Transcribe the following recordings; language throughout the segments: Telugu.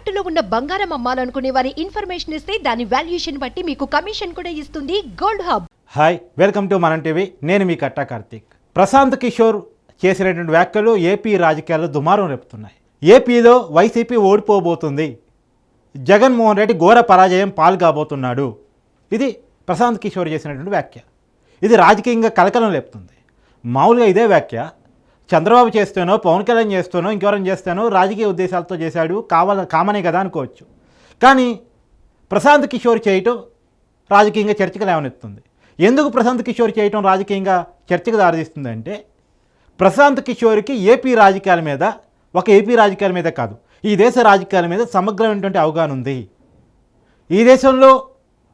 తాకట్టులో ఉన్న బంగారం అమ్మాలనుకునే వారి ఇన్ఫర్మేషన్ ఇస్తే దాని వాల్యుయేషన్ బట్టి మీకు కమిషన్ కూడా ఇస్తుంది gold hub. Hi welcome to Manam TV. నేను మీ కట్టా కార్తీక్. ప్రశాంత్ కిషోర్ చేసినటువంటి వ్యాఖ్యలు ఏపీ రాజకీయాల్లో దుమారం రేపుతున్నాయి. ఏపీలో వైసీపీ ఓడిపోబోతుంది. జగన్మోహన్ రెడ్డి ఘోర పరాజయం పాలు కాబోతున్నాడు ఇది ప్రశాంత్ కిషోర్ చేసినటువంటి వ్యాఖ్య. ఇది రాజకీయంగా కలకలం లేపుతుంది. మామూలుగా ఇదే వ్యాఖ్య. చంద్రబాబు చేస్తేనో పవన్ కళ్యాణ్ చేస్తానో ఇంకెవరైనా చేస్తానో రాజకీయ ఉద్దేశాలతో చేశాడు కావాల కామనే కదా అనుకోవచ్చు. కానీ ప్రశాంత్ కిషోర్ చేయటం రాజకీయంగా చర్చకు లేవనెత్తుంది. ఎందుకు ప్రశాంత్ కిషోర్ చేయటం రాజకీయంగా చర్చకు దారితీస్తుంది అంటే ప్రశాంత్ కిషోర్కి ఏపీ రాజకీయాల మీద ఒక ఏపీ రాజకీయాల మీద కాదు ఈ దేశ రాజకీయాల మీద సమగ్రమైనటువంటి అవగాహన ఉంది. ఈ దేశంలో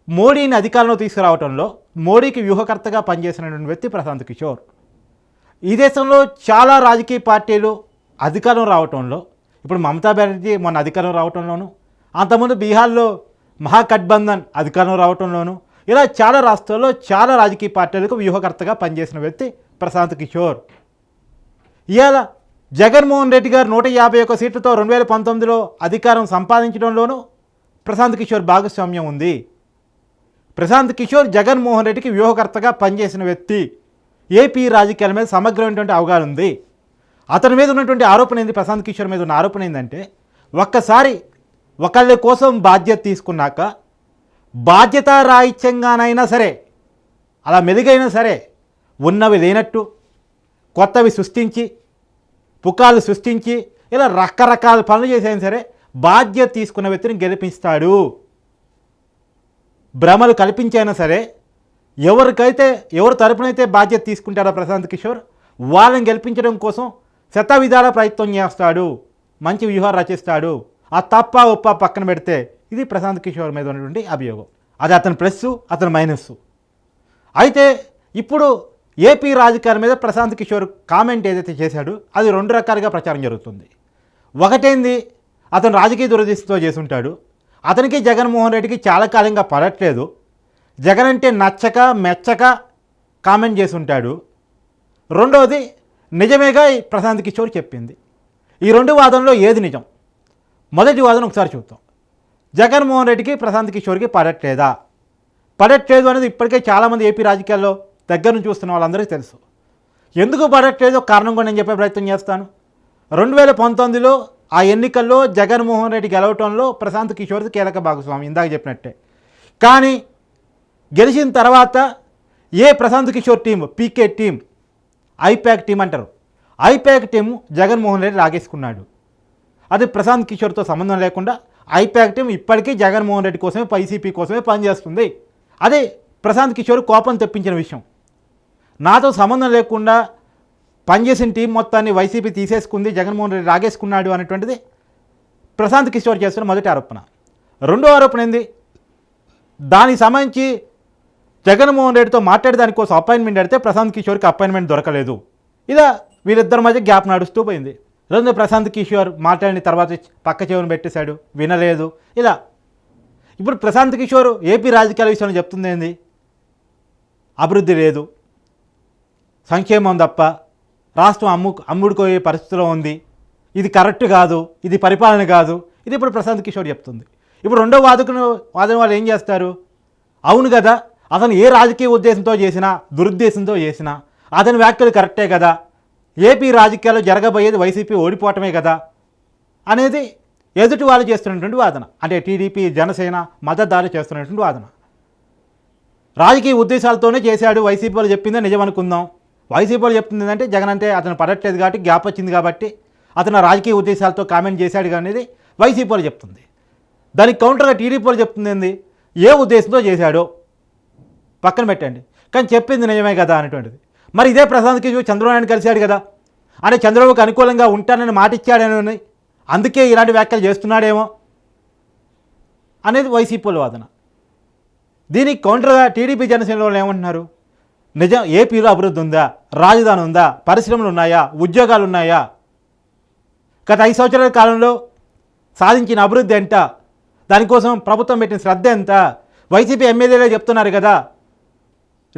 మోడీని అధికారంలో తీసుకురావడంలో మోడీకి వ్యూహకర్తగా పనిచేసినటువంటి వ్యక్తి ప్రశాంత్ కిషోర్. ఈ దేశంలో చాలా రాజకీయ పార్టీలు అధికారం రావటంలో ఇప్పుడు మమతా బెనర్జీ మొన్న అధికారం రావటంలోను అంతకుముందు బీహార్లో మహాగఠబంధన్ అధికారం రావటంలోను ఇలా చాలా రాష్ట్రాల్లో చాలా రాజకీయ పార్టీలకు వ్యూహకర్తగా పనిచేసిన వ్యక్తి ప్రశాంత్ కిషోర్. ఇవాళ జగన్మోహన్ రెడ్డి గారు నూట యాభై ఒక్క సీట్లతో రెండు వేల పంతొమ్మిదిలో అధికారం సంపాదించడంలోనూ ప్రశాంత్ కిషోర్ భాగస్వామ్యం ఉంది. ప్రశాంత్ కిషోర్ జగన్మోహన్ రెడ్డికి వ్యూహకర్తగా పనిచేసిన వ్యక్తి. ఏపీ రాజకీయాల మీద సమగ్రమైనటువంటి అవగాహన ఉంది. అతని మీద ఉన్నటువంటి ఆరోపణ ఏంది? ప్రశాంత్ కిషోర్ మీద ఉన్న ఆరోపణ ఏంటంటే ఒక్కసారి ఒకళ్ళ కోసం బాధ్యత తీసుకున్నాక బాధ్యత రాహిత్యంగానైనా సరే అలా మెరుగైనా సరే ఉన్నవి లేనట్టు కొత్తవి సృష్టించి పుకాలు సృష్టించి ఇలా రకరకాల పనులు చేసైనా సరే బాధ్యత తీసుకున్న వ్యక్తిని గెలిపిస్తాడు. భ్రమలు కల్పించైనా సరే ఎవరికైతే ఎవరి తరపునైతే బాధ్యత తీసుకుంటాడో ప్రశాంత్ కిషోర్ వాళ్ళని గెలిపించడం కోసం శతవిధాల ప్రయత్నం చేస్తాడు. మంచి వ్యూహాలు రచిస్తాడు. ఆ తప్ప ఉప్ప పక్కన పెడితే ఇది ప్రశాంత్ కిషోర్ మీద ఉన్నటువంటి అభియోగం. అది అతని ప్లస్ అతని మైనస్. అయితే ఇప్పుడు ఏపీ రాజకీయాల మీద ప్రశాంత్ కిషోర్ కామెంట్ ఏదైతే చేశాడో అది రెండు రకాలుగా ప్రచారం జరుగుతుంది. ఒకటేంది అతను రాజకీయ దురదృష్టితో చేసుంటాడు అతనికి జగన్మోహన్ రెడ్డికి చాలా కాలంగా పడట్లేదు. జగన్ అంటే నచ్చక మెచ్చక కామెంట్ చేసి ఉంటాడు రెండవది నిజమేగా ఈ ప్రశాంత్ కిషోర్ చెప్పింది. ఈ రెండు వాదనలో ఏది నిజం? మొదటి వాదన ఒకసారి చూద్దాం. జగన్మోహన్ రెడ్డికి ప్రశాంత్ కిషోర్కి పడట్లేదా? పడట్లేదు అనేది ఇప్పటికే చాలామంది ఏపీ రాజకీయాల్లో దగ్గర నుంచి చూస్తున్న వాళ్ళందరికీ తెలుసు. ఎందుకు పడట్లేదో కారణం కూడా నేను చెప్పే ప్రయత్నం చేస్తాను. రెండు వేల పంతొమ్మిదిలో ఆ ఎన్నికల్లో జగన్మోహన్ రెడ్డి గెలవటంలో ప్రశాంత్ కిషోర్ది కీలక భాగస్వామి ఇందాక చెప్పినట్టే. కానీ గెలిచిన తర్వాత ఏ Prashant Kishor team PK team IPAC team అంటారు. ఐప్యాక్ టీం జగన్మోహన్ రెడ్డి లాగేసుకున్నాడు. అది ప్రశాంత్ కిషోర్తో సంబంధం లేకుండా ఐప్యాక్ టీం ఇప్పటికీ జగన్మోహన్ రెడ్డి కోసమే వైసీపీ కోసమే పనిచేస్తుంది. అదే ప్రశాంత్ కిషోర్ కోపం తెప్పించిన విషయం. నాతో సంబంధం లేకుండా పనిచేసిన టీం మొత్తాన్ని వైసీపీ తీసేసుకుంది జగన్మోహన్ రెడ్డి లాగేసుకున్నాడు అనేటువంటిది ప్రశాంత్ కిషోర్ చేస్తున్న మొదటి ఆరోపణ. రెండో ఆరోపణ ఏంది? దానికి సంబంధించి జగన్మోహన్ రెడ్డితో మాట్లాడేదానికోసం అపాయింట్మెంట్ అడితే ప్రశాంత్ కిషోర్కి అపాయింట్మెంట్ దొరకలేదు. ఇలా వీళ్ళిద్దరి మధ్య గ్యాప్ నడుస్తూ పోయింది. రెండు ప్రశాంత్ కిషోర్ మాట్లాడిన తర్వాత పక్క చెవును పెట్టేశాడు. వినలేదు. ఇలా ఇప్పుడు ప్రశాంత్ కిషోర్ ఏపీ రాజకీయాల విషయంలో చెప్తుంది ఏంది? అభివృద్ధి లేదు. సంక్షేమం తప్ప రాష్ట్రం అమ్ము అమ్ముడుకోయే పరిస్థితిలో ఉంది. ఇది కరెక్ట్ కాదు. ఇది పరిపాలన కాదు. ఇది ఇప్పుడు ప్రశాంత్ కిషోర్ చెప్తుంది. ఇప్పుడు రెండో వాదకును వాదన వాళ్ళు ఏం చేస్తారు? అవును కదా. అతను ఏ రాజకీయ ఉద్దేశంతో చేసినా దురుద్దేశంతో చేసినా అతని వ్యాఖ్యలు కరెక్టే కదా? ఏపీ రాజకీయాల్లో జరగబోయేది వైసీపీ ఓడిపోవటమే కదా? అనేది ఎదుటి వాళ్ళు చేస్తున్నటువంటి వాదన. అంటే టీడీపీ జనసేన మద్దతుదారులు చేస్తున్నటువంటి వాదన. రాజకీయ ఉద్దేశాలతోనే చేశాడు వైసీపీ వాళ్ళు చెప్పిందే నిజం అనుకుందాం. వైసీపీ వాళ్ళు చెప్తుంది ఏంటంటే జగన్ అంటే అతను పడట్లేదు కాబట్టి గ్యాప్ వచ్చింది కాబట్టి అతను రాజకీయ ఉద్దేశాలతో కామెంట్ చేశాడు అనేది వైసీపీ వాళ్ళు చెప్తుంది. దానికి కౌంటర్గా టీడీపీ వాళ్ళు చెప్తుంది ఏంది? ఏ ఉద్దేశంతో చేశాడో? పక్కన పెట్టండి. కానీ చెప్పింది నిజమే కదా అనేటువంటిది. మరి ఇదే ప్రశాంత్ కిషోర్ చంద్రబాబు నాయుడు కలిశాడు కదా. అంటే చంద్రబాబుకు అనుకూలంగా ఉంటానని మాట ఇచ్చాడని అందుకే ఇలాంటి వ్యాఖ్యలు చేస్తున్నాడేమో అనేది వైసీపీల వాదన. దీనికి కౌంటర్గా టీడీపీ జనసేన వాళ్ళు ఏమంటున్నారు? నిజం ఏపీలో అభివృద్ధి ఉందా? రాజధాని ఉందా? పరిశ్రమలు ఉన్నాయా? ఉద్యోగాలు ఉన్నాయా? గత ఐదు సంవత్సరాల కాలంలో సాధించిన అభివృద్ధి ఎంత? దానికోసం ప్రభుత్వం పెట్టిన శ్రద్ధ ఎంత? వైసీపీ ఎమ్మెల్యేలే చెప్తున్నారు కదా.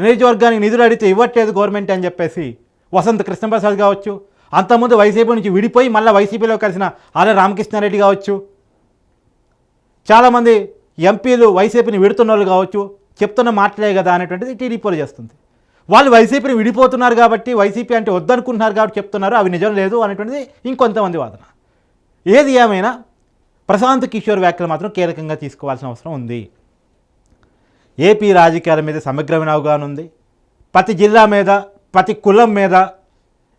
నియోజకవర్గానికి నిధులు అడిగితే ఇవ్వట్లేదు గవర్నమెంట్ అని చెప్పేసి వసంత కృష్ణప్రసాద్ కావచ్చు అంతకుముందు వైసీపీ నుంచి విడిపోయి మళ్ళీ వైసీపీలో కలిసిన ఆర్య రామకృష్ణారెడ్డి కావచ్చు చాలామంది ఎంపీలు వైసీపీని విడుతున్న వాళ్ళు కావచ్చు చెప్తున్న మాటలే కదా అనేటువంటిది టీడీపీలో చేస్తుంది. వాళ్ళు వైసీపీని విడిపోతున్నారు కాబట్టి వైసీపీ అంటే వద్దనుకుంటున్నారు కాబట్టి చెప్తున్నారు అవి నిజం లేదు అనేటువంటిది ఇంకొంతమంది వాదన. ఏది ఏమైనా ప్రశాంత్ కిషోర్ వ్యాఖ్యలు మాత్రం కీలకంగా తీసుకోవాల్సిన అవసరం ఉంది. ఏపీ రాజకీయాల మీద సమగ్రమైన అవగాహన ఉంది. ప్రతి జిల్లా మీద ప్రతి కులం మీద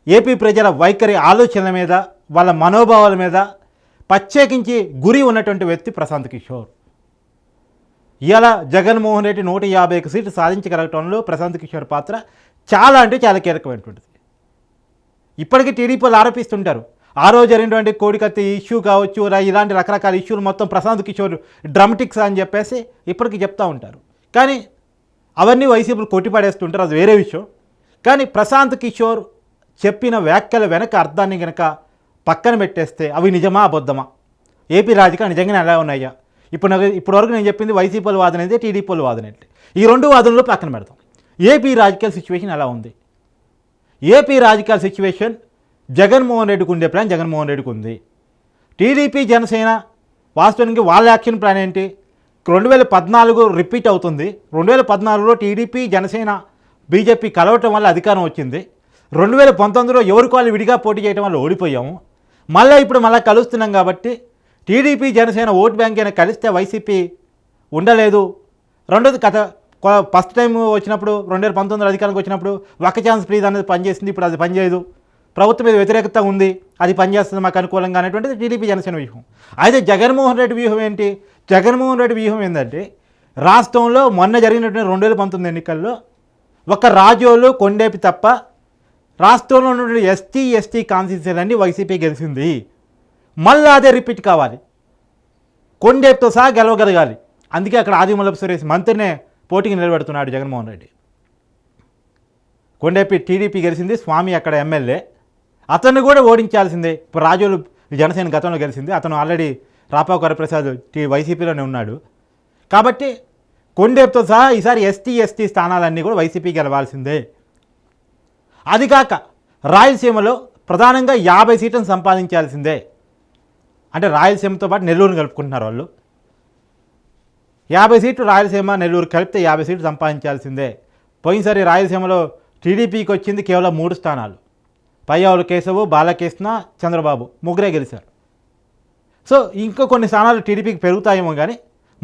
ఏపీ ప్రజల వైఖరి ఆలోచనల మీద వాళ్ళ మనోభావాల మీద ప్రత్యేకించి గురి ఉన్నటువంటి వ్యక్తి ప్రశాంత్ కిషోర్. ఇవాళ జగన్మోహన్ రెడ్డి నూట యాభై ఒక సీట్లు సాధించగలగటంలో ప్రశాంత్ కిషోర్ పాత్ర చాలా అంటే చాలా కీలకమైనటువంటిది. ఇప్పటికీ టీడీపీలు ఆరోపిస్తుంటారు. ఆ రోజు జరిగినటువంటి కోడికత్తి ఇష్యూ కావచ్చు రా- ఇలాంటి రకరకాల ఇష్యూలు మొత్తం ప్రశాంత్ కిషోర్ డ్రమటిక్స్ అని చెప్పేసి ఇప్పటికీ చెప్తూ ఉంటారు. కానీ అవన్నీ వైసీపీలు కొట్టిపడేస్తుంటారు అది వేరే విషయం. కానీ ప్రశాంత్ కిషోర్ చెప్పిన వ్యాఖ్యల వెనక అర్థాన్ని గనక పక్కన పెట్టేస్తే అవి నిజమా అబద్ధమా? ఏపీ రాజకీయాలు నిజంగానే ఎలా ఉన్నాయా? ఇప్పుడు నాకు ఇప్పటివరకు నేను చెప్పింది వైసీపీల వాదన అయితే టీడీపీల వాదన ఏంటి ఈ రెండు వాదనలు పక్కన పెడతాం ఏపీ రాజకీయాల సిచ్యువేషన్ ఎలా ఉంది? ఏపీ రాజకీయ సిచ్యువేషన్ జగన్మోహన్ రెడ్డికి ఉండే ప్లాన్ జగన్మోహన్ రెడ్డికి ఉంది. టీడీపీ జనసేన వాస్తవానికి వాళ్ళ యాక్షన్ ప్లాన్ ఏంటి? రెండు వేల పద్నాలుగు రిపీట్ అవుతుంది. రెండు వేల పద్నాలుగులో టీడీపీ జనసేన బీజేపీ కలవటం వల్ల అధికారం వచ్చింది. రెండు వేల పంతొమ్మిదిలో ఎవరికి వాళ్ళు విడిగా పోటీ చేయడం వల్ల ఓడిపోయాము. మళ్ళీ ఇప్పుడు మళ్ళీ కలుస్తున్నాం కాబట్టి టీడీపీ జనసేన ఓట్ బ్యాంక్ అయినా కలిస్తే వైసీపీ ఉండలేదు. రెండోది కథ ఫస్ట్ టైం వచ్చినప్పుడు రెండు వేల పంతొమ్మిది అధికారానికి వచ్చినప్పుడు ఒక్క ఛాన్స్ ప్లీజ్ అనేది పనిచేసింది ఇప్పుడు అది పనిచేయదు. ప్రభుత్వం మీద వ్యతిరేకత ఉంది అది పనిచేస్తుంది మాకు అనుకూలంగా అనేటువంటిది టీడీపీ జనసేన వ్యూహం. అయితే జగన్మోహన్ రెడ్డి వ్యూహం ఏంటి? జగన్మోహన్ రెడ్డి వ్యూహం ఏంటంటే రాష్ట్రంలో మొన్న జరిగినటువంటి రెండు వేల పంతొమ్మిది ఎన్నికల్లో ఒక రాజోలు కొండేపి తప్ప రాష్ట్రంలో ఉన్నటువంటి ఎస్టీ ఎస్టీ కాన్స్టిట్యూన్సీలన్నీ వైసీపీ గెలిచింది. మళ్ళీ అదే రిపీట్ కావాలి. కొండేపుతో సహా గెలవగలగాలి. అందుకే అక్కడ ఆదిమూలపు సురేష్ మంత్రినే పోటీకి నిలబెడుతున్నాడు జగన్మోహన్ రెడ్డి. కొండేపి టీడీపీ గెలిచింది స్వామి అక్కడ ఎమ్మెల్యే. అతన్ని కూడా ఓడించాల్సిందే. ఇప్పుడు రాజులు జనసేన గతంలో గెలిచింది. అతను ఆల్రెడీ రాపాకర ప్రసాద్ టీ వైసీపీలోనే ఉన్నాడు. కాబట్టి కొండేపుతో సహా ఈసారి ఎస్టీ ఎస్టీ స్థానాలన్నీ కూడా వైసీపీ గెలవాల్సిందే. అది కాక రాయలసీమలో ప్రధానంగా యాభై సీట్లను సంపాదించాల్సిందే. అంటే రాయలసీమతో పాటు నెల్లూరుని కలుపుకుంటున్నారు వాళ్ళు. యాభై సీట్లు రాయలసీమ నెల్లూరు కలిపితే యాభై సీట్లు సంపాదించాల్సిందే. పోయినసారి రాయలసీమలో టీడీపీకి వచ్చింది కేవలం మూడు స్థానాలు. పయ్యావుల కేశవు బాలకృష్ణ చంద్రబాబు ముగ్గురే గెలిచారు. సో ఇంకా కొన్ని స్థానాలు టీడీపీకి పెరుగుతాయేమో కానీ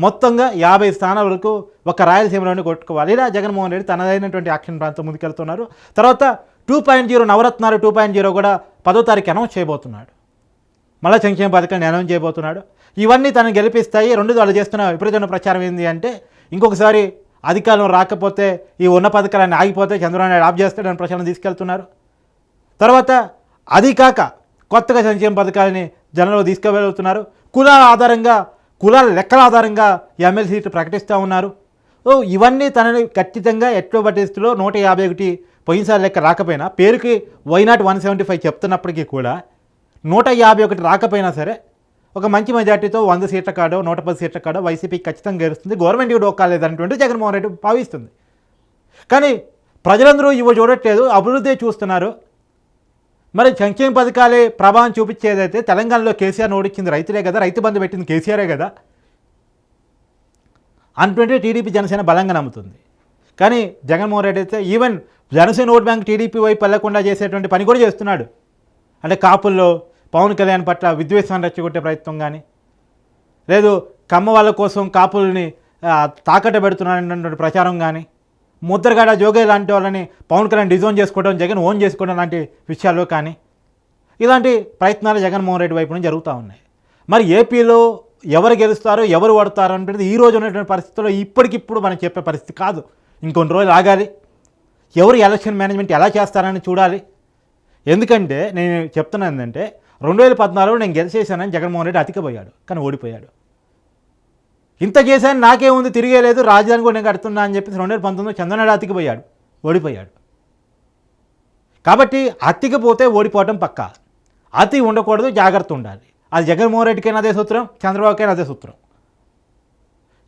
మొత్తంగా యాభై స్థానాల వరకు ఒక రాయలసీమలోనే కొట్టుకోవాలి. ఇలా జగన్మోహన్ రెడ్డి తనదైనటువంటి యాక్షన్ ప్రాంతం ముందుకెళ్తున్నారు. తర్వాత టూ పాయింట్ జీరో నవరత్నాలు టూ పాయింట్ జీరో కూడా పదో తారీఖు అనౌన్స్ చేయబోతున్నాడు. మళ్ళీ సంక్షేమ పథకాన్ని అనౌన్స్ చేయబోతున్నాడు. ఇవన్నీ తనను గెలిపిస్తాయి. రెండు వాళ్ళు చేస్తున్న విపరీతమైన ప్రచారం ఏంటి అంటే ఇంకొకసారి అధికారం రాకపోతే ఈ ఉన్న పథకాలన్నీ ఆగిపోతే చంద్రబాబు నాయుడు ఆఫ్ చేస్తాడని ప్రచారం తీసుకెళ్తున్నారు. తర్వాత అది కాక కొత్తగా సంక్షేమ పథకాలని జనంలో తీసుకువెళ్తున్నారు. కులాల ఆధారంగా కులాల లెక్కల ఆధారంగా ఎమ్మెల్సీ సీట్లు ప్రకటిస్తూ ఉన్నారు. ఓ ఇవన్నీ తనని ఖచ్చితంగా ఎట్లో పట్టిస్తులో నూట యాభై ఒకటి పోయినసారి లెక్క రాకపోయినా పేరుకి why not one seventy five చెప్తున్నప్పటికీ కూడా నూట యాభై ఒకటి రాకపోయినా సరే ఒక మంచి మెజార్టీతో వంద సీట్ల కాడో నూట పది సీట్ల కాడో వైసీపీ ఖచ్చితంగా గెలుస్తుంది. గవర్నమెంట్ కూడా ఒక్కలేదన్నటువంటి జగన్మోహన్ రెడ్డి భావిస్తుంది. కానీ ప్రజలందరూ ఇవి చూడట్లేదు అభివృద్ధి చూస్తున్నారు. మరి సంక్షేమ పథకాలే ప్రభావం చూపించేదైతే తెలంగాణలో కేసీఆర్ ఓడించింది రైతులే కదా రైతు బంధు పెట్టింది కేసీఆరే కదా. అటువంటి టీడీపీ జనసేన బలంగా నమ్ముతుంది. కానీ జగన్మోహన్ రెడ్డి అయితే even Janasena vote bank TDP వైపు వెళ్ళకుండా చేసేటువంటి పని కూడా చేస్తున్నాడు. అంటే కాపుల్లో పవన్ కళ్యాణ్ పట్ల విద్వేషాన్ని రెచ్చగొట్టే ప్రయత్నం కానీ లేదు కమ్మ వాళ్ళ కోసం కాపుల్ని ఆ, తాకట్టు ప్రచారం కానీ ముద్రగడ జోగే లాంటి వాళ్ళని పవన్ కళ్యాణ్ డిజోన్ చేసుకోవడం జగన్ ఓన్ చేసుకోవడం లాంటి విషయాల్లో కానీ ఇలాంటి ప్రయత్నాలు జగన్మోహన్ రెడ్డి వైపు నుంచి జరుగుతూ ఉన్నాయి. మరి ఏపీలో ఎవరు గెలుస్తారు ఎవరు ఓడతారో అనేది ఈ రోజు ఉన్నటువంటి పరిస్థితుల్లో ఇప్పటికిప్పుడు మనం చెప్పే పరిస్థితి కాదు. ఇంకొన్ని రోజులు ఆగాలి. ఎవరు ఎలక్షన్ మేనేజ్మెంట్ ఎలా చేస్తారని చూడాలి. ఎందుకంటే నేను చెప్తున్నా ఏంటంటే రెండు వేల పద్నాలుగులో నేను గెలిచేశానని జగన్మోహన్ రెడ్డి అతికిపోయాడు కానీ ఓడిపోయాడు. ఇంత చేశాను నాకేముంది తిరిగేలేదు రాజధాని కూడా నేను కడుతున్నా అని చెప్పేసి రెండు వేల పంతొమ్మిదిలో చంద్రనాడు అతికిపోయాడు ఓడిపోయాడు. కాబట్టి అతికిపోతే ఓడిపోవటం పక్క. అతి ఉండకూడదు జాగ్రత్త ఉండాలి. అది జగన్మోహన్ రెడ్డికైనా అదే సూత్రం చంద్రబాబుకైనా అదే సూత్రం.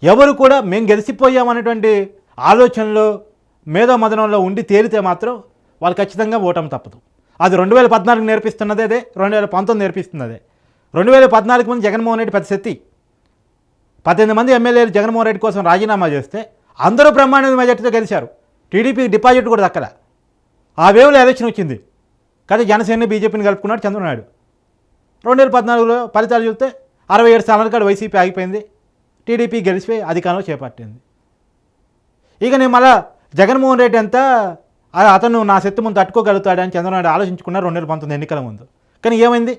ఎవరు కూడా మేము గెలిచిపోయామనేటువంటి ఆలోచనలో మేధో మదనంలో ఉండి తేలితే మాత్రం వాళ్ళు ఖచ్చితంగా ఓటమి తప్పదు. అది రెండు వేల పద్నాలుగు నేర్పిస్తున్నదే అదే రెండు వేల పంతొమ్మిది నేర్పిస్తున్నదే. రెండు వేల పద్నాలుగు ముందు జగన్మోహన్ రెడ్డి పెద్ద శక్తి. పద్దెనిమిది మంది ఎమ్మెల్యేలు జగన్మోహన్ రెడ్డి కోసం రాజీనామా చేస్తే అందరూ బ్రహ్మాండ మెజార్టీతో గెలిచారు. టీడీపీకి డిపాజిట్ కూడా దక్కల. ఆ వేవ్లో ఎలక్షన్ వచ్చింది. కానీ జనసేనని బీజేపీని కలుపుకున్నాడు చంద్రబాబు నాయుడు. రెండు వేల పద్నాలుగులో ఫలితాలు చూస్తే అరవై ఏడు స్థానాల కాడ వైసీపీ ఆగిపోయింది. టీడీపీ గెలిచిపోయి అధికారంలో చేపట్టింది. ఇక నేను మళ్ళా జగన్మోహన్ రెడ్డి అంతా అతను నా శక్తి ముందు తట్టుకోగలుగుతాడని చంద్రనాయుడు ఆలోచించుకున్నారు రెండు వేల పంతొమ్మిది ఎన్నికల ముందు. కానీ ఏమైంది?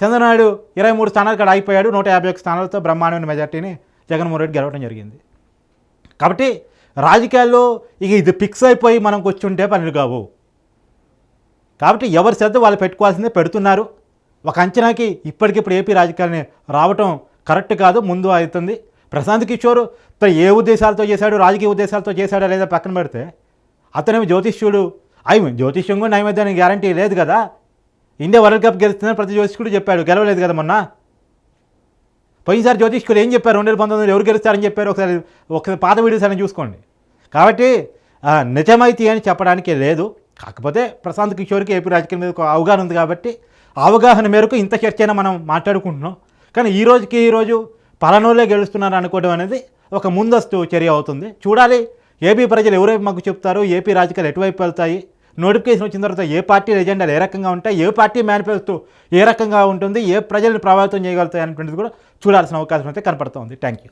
చంద్రనాయుడు ఇరవై మూడు స్థానాలు కాడ ఆగిపోయాడు. నూట యాభై ఒక స్థానాలతో బ్రహ్మాండమైన మెజార్టీని జగన్మోహన్ రెడ్డి గెలవడం జరిగింది. కాబట్టి రాజకీయాల్లో ఇక ఇది ఫిక్స్ అయిపోయి మనం కూర్చుంటే పనులు కావు. కాబట్టి ఎవరి శ్రద్ధ వాళ్ళు పెట్టుకోవాల్సిందే పెడుతున్నారు. ఒక అంచనాకి ఇప్పటికిప్పుడు ఏపీ రాజకీయాలని రావటం కరెక్ట్ కాదు ముందు అవుతుంది ప్రశాంత్ కిషోర్ తను ఏ ఉద్దేశాలతో చేశాడు రాజకీయ ఉద్దేశాలతో చేశాడా లేదా పక్కన పెడితే అతనేమి జ్యోతిష్యుడు? అయి జ్యోతిష్యం కూడా నైవేద్యానికి గ్యారంటీ లేదు కదా. ఇండియా వరల్డ్ కప్ గెలుస్తుందని ప్రతి జ్యోతిష్కుడు చెప్పాడు. గెలవలేదు కదా మొన్న. పోయినసారి జ్యోతిష్కులు ఏం చెప్పారు? రెండు వేల పంతొమ్మిదిలో ఎవరు గెలుస్తారని చెప్పారు? ఒకసారి ఒకసారి పాత వీడియోస్ అని చూసుకోండి. కాబట్టి నిజమైతే అని చెప్పడానికి లేదు. కాకపోతే ప్రశాంత్ కిషోర్కి ఏపీ రాజకీయం మీద ఒక అవగాహన ఉంది కాబట్టి అవగాహన మేరకు ఇంత చర్చైనా మనం మాట్లాడుకుంటున్నాం. కానీ ఈ రోజుకి ఈరోజు రోజు గెలుస్తున్నారు అనుకోవడం అనేది ఒక ముందస్తు చర్య అవుతుంది. చూడాలి. ఏపీ ప్రజలు ఎవరైపు మాకు చెప్తారు ఏపీ రాజకీయాలు ఎటువైపు వెళ్తాయి? నోటిఫికేషన్ వచ్చిన తర్వాత ఏ పార్టీ ఎజెండాలు ఏ రకంగా ఉంటాయి ఏ పార్టీ మేనిఫెస్టో ఏ రకంగా ఉంటుంది ఏ ప్రజల్ని ప్రభావితం చేయగలుగుతాయి అనేటువంటిది కూడా చూడాల్సిన అవకాశం అయితే కనపడుతుంది. Thank you